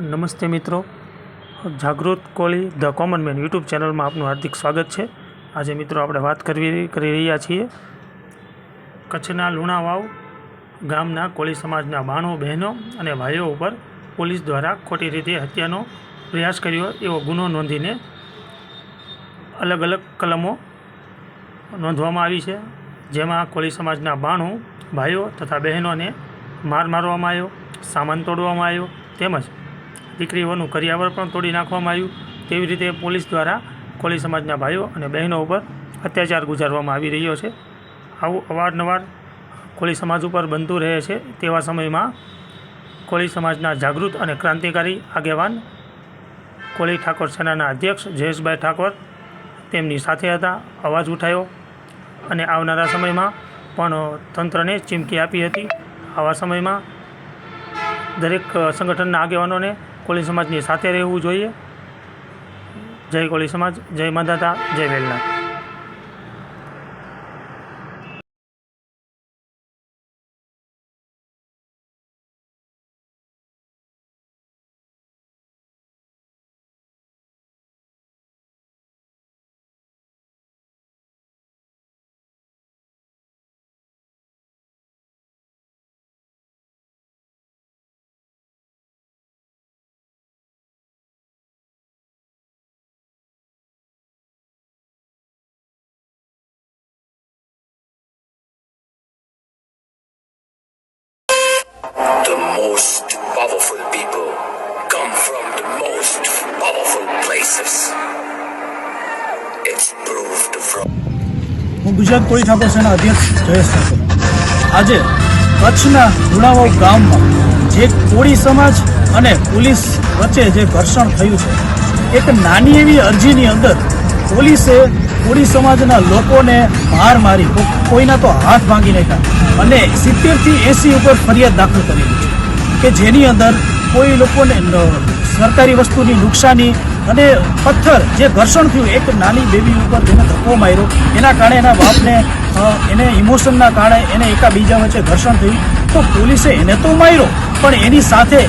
નમસ્તે મિત્રો. Jagrut Koli the common man YouTube ચેનલમાં આપનું હાર્દિક સ્વાગત છે. આજે મિત્રો આપણે વાત કરવી કરી રહ્યા છીએ કચ્છના લુણાવાવ ગામના કોળી સમાજના બાણો, બહેનો અને ભાઈઓ ઉપર પોલીસ દ્વારા ખોટી રીતે હત્યાનો પ્રયાસ કર્યો એવો ગુનો નોંધીને અલગ અલગ કલમો નોંધવામાં આવી છે. જેમાં કોળી સમાજના બાણું, ભાઈઓ તથા બહેનોને માર મારવામાં આવ્યો, સામાન તોડવામાં આવ્યો તેમજ દીકરીઓનું કરિયાવર પણ તોડી નાખવામાં આવ્યું. તેવી રીતે પોલીસ દ્વારા કોળી સમાજના ભાઈઓ અને બહેનો ઉપર અત્યાચાર ગુજારવામાં આવી રહ્યો છે. આવું અવારનવાર કોળી સમાજ ઉપર બનતું રહે છે તેવા સમયમાં કોળી સમાજના જાગૃત અને ક્રાંતિકારી આગેવાન કોળી ઠાકોર સેનાના અધ્યક્ષ જયેશભાઈ ઠાકોર તેમની સાથે હતા, અવાજ ઉઠાવ્યો અને આવનારા સમયમાં પણ તંત્રને ચીમકી આપી હતી. આવા સમયમાં દરેક સંગઠનના આગેવાનોને કોળી સમાજની સાથે રહેવું જોઈએ. જય કોળી સમાજ જય માધાતા જય Velnath most powerful people come from the most powerful places. It's proved from. હું ગુજરાત કોળી ઠાકોર અધ્યક્ષ જયેશ ઠાકોર આજે કચ્છના લુણાવાવ ગામમાં જે કોળી સમાજ અને પોલીસ વચ્ચે જે ઘર્ષણ થયું છે, એક નાની એવી અરજીની અંદર પોલીસે કોળી સમાજના લોકોને માર મારી કોઈના તો હાથ ભાંગી નાખ્યા અને સિત્તેરથી એંસી ઉપર ફરિયાદ દાખલ કરેલી છે કે જેની અંદર કોઈ લોકોને સરકારી વસ્તુની નુકસાની અને પથ્થર જે ઘર્ષણ થયું, એક નાની બેબી ઉપર જેને ધક્કો માર્યો, એના કારણે એના બાપને એને ઇમોશનના કારણે એને એકાબીજા વચ્ચે ઘર્ષણ થયું, તો પોલીસે એને તો માર્યો, પણ એની સાથે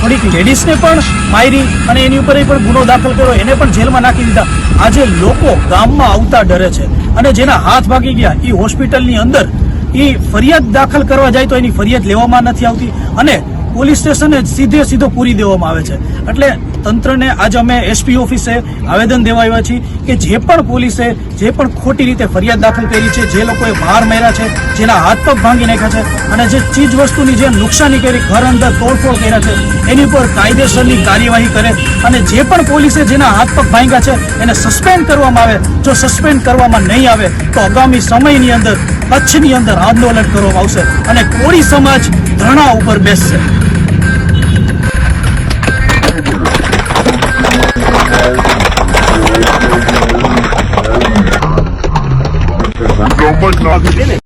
થોડીક લેડીઝને પણ મારી અને એની ઉપર પણ ગુનો દાખલ કર્યો, એને પણ જેલમાં નાખી દીધા. આજે લોકો ગામમાં આવતા ડરે છે અને જેના હાથ ભાગી ગયા એ હોસ્પિટલની અંદર એ ફરિયાદ દાખલ કરવા જાય તો એની ફરિયાદ લેવામાં નથી આવતી અને પોલીસ સ્ટેશને સીધે સીધો પૂરી દેવામાં આવે છે. એટલે તંત્રને આજે અમે એસપી ઓફિસે આવેદન દેવા આવ્યા છીએ કે જે પણ પોલીસે જે પણ ખોટી રીતે ફરિયાદ દાખલ કરી છે, જે લોકોએ બહાર માર્યા છે, જેના હાથ પગ ભાંગી નાખ્યા છે અને જે ચીજ વસ્તુની જે નુકસાની કરી, ઘર અંદર તોડફોડ કર્યા છે, એની પર કાયદેસરની કાર્યવાહી કરે અને જે પણ પોલીસે જેના હાથ પગ ભાંગ્યા છે, એને સસ્પેન્ડ કરવામાં આવે. જો સસ્પેન્ડ કરવામાં નહીં આવે, તો આગામી સમયની અંદર કચ્છની અંદર આંદોલન કરવામાં આવશે અને કોળી સમાજ ધરણા ઉપર બેસશે.